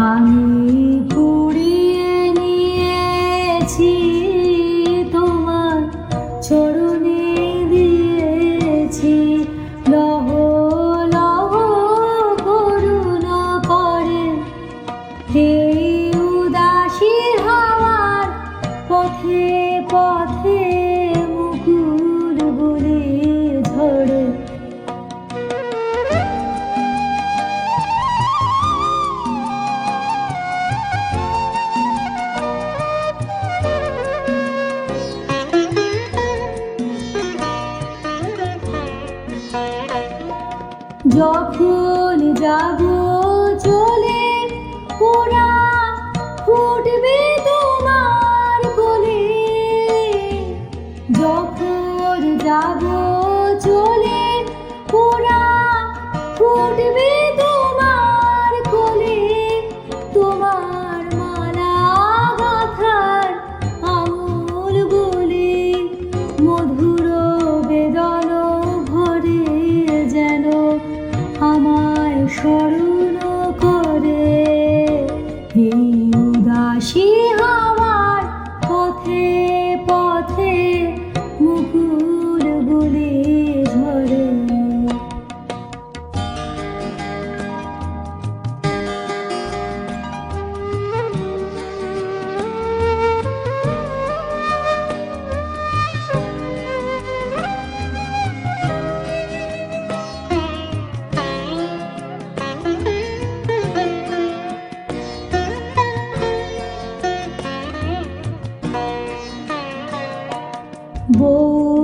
আমি কুড়িয়ে নিয়েছি তোমার চরণে। যখন যাব আমায়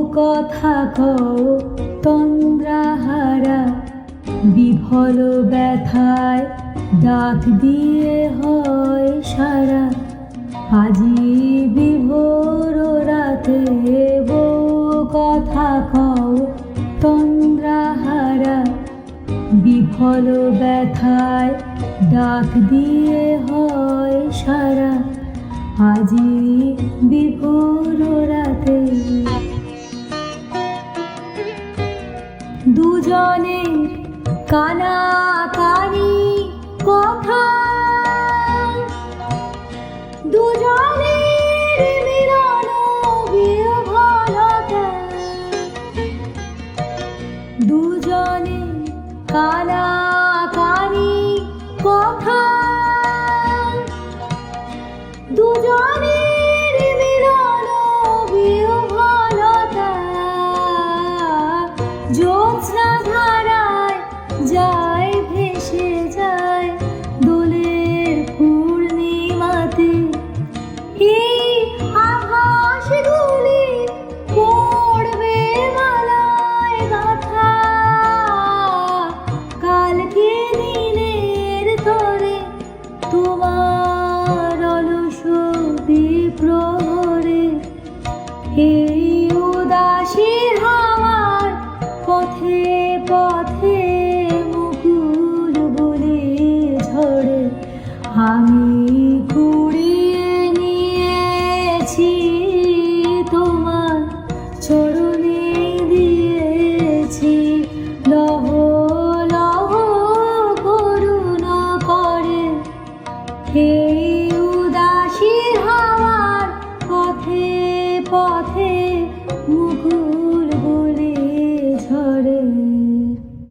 কথা কও, তন্দ্রাহারা। বিফল ব্যথায় ডাক দিয়ে হয় সারা। আজি বিভোর রাতে বউ কথা কও, তন্দ্রাহারা। বিফল ব্যথায় ডাক দিয়ে হয় সারা। আজি বিভোর রাতে দুজনে কানা কানি কথা দুজনে দুজনে কানি আমি কুড়িয়ে